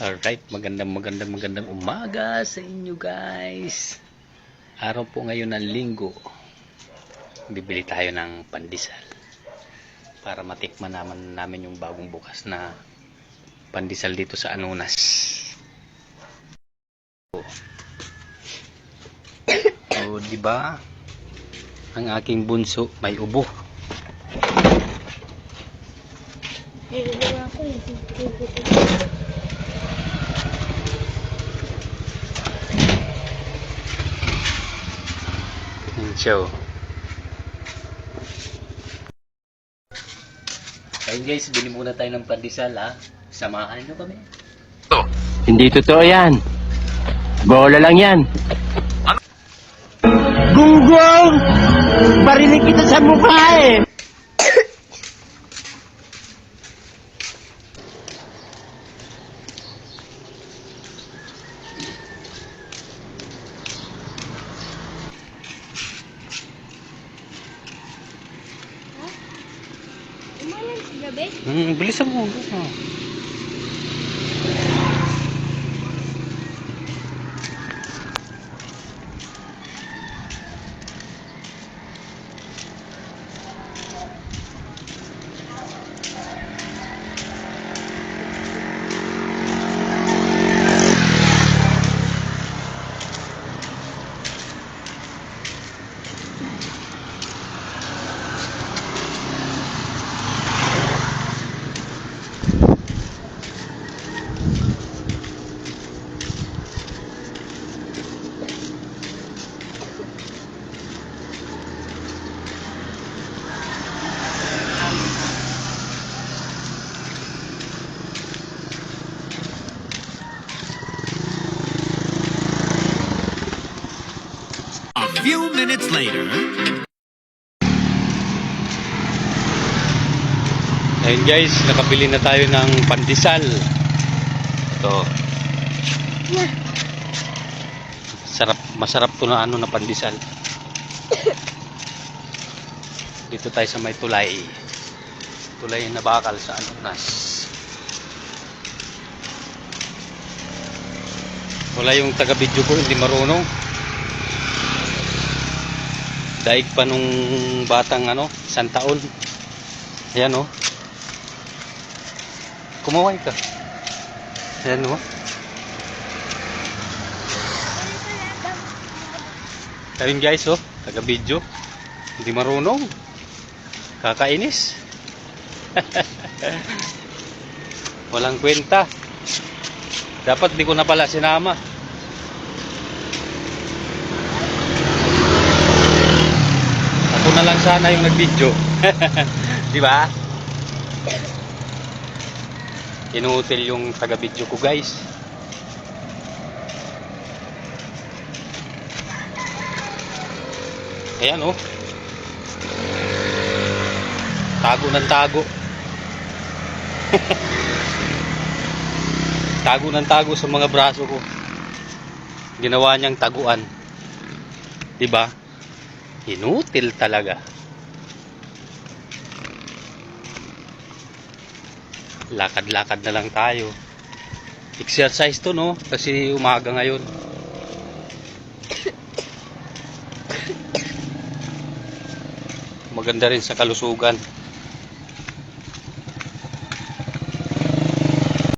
Alright, magandang magandang magandang umaga sa inyo guys. Araw po ngayon ng linggo. Bibili tayo ng pandesal. Para matikman naman namin yung bagong bukas na pandesal dito sa Anunas. So, di ba? Ang aking bunso may ubo. Nililiwa ko yung Yung show. Ayun guys, bili muna tayo ng pandesal ha. Samahan nyo kami. Hindi totoo yan. Bola lang yan. Gunggong! Barinig kita sa mukha eh! Gabi? Hmm, bilisan mo. Oh. A minutes later. Ayun guys, nakabili na tayo ng pandesal. Ito. Sarap, masarap to na ano na pandesal. Dito tayo sa may tulay. Tulay na bakal sa Anunas. Wala yung taga-video ko, hindi marunong. Daig pa nung batang ano, isang taon. Ayan oh. Kumaway ka. Ayan oh. Ayun guys oh, taga video. Hindi marunong. Kakainis. Walang kwenta. Dapat di ko na pala sinama. Na lang sana yung nag-video. di ba? Inuutil yung taga-video ko guys. Ayan oh. Tago ng tago. tago ng tago sa mga braso ko. Ginawa niyang taguan. 'Di ba? Inutil talaga. Lakad-lakad na lang tayo. Exercise to no kasi umaga ngayon. Maganda rin sa kalusugan.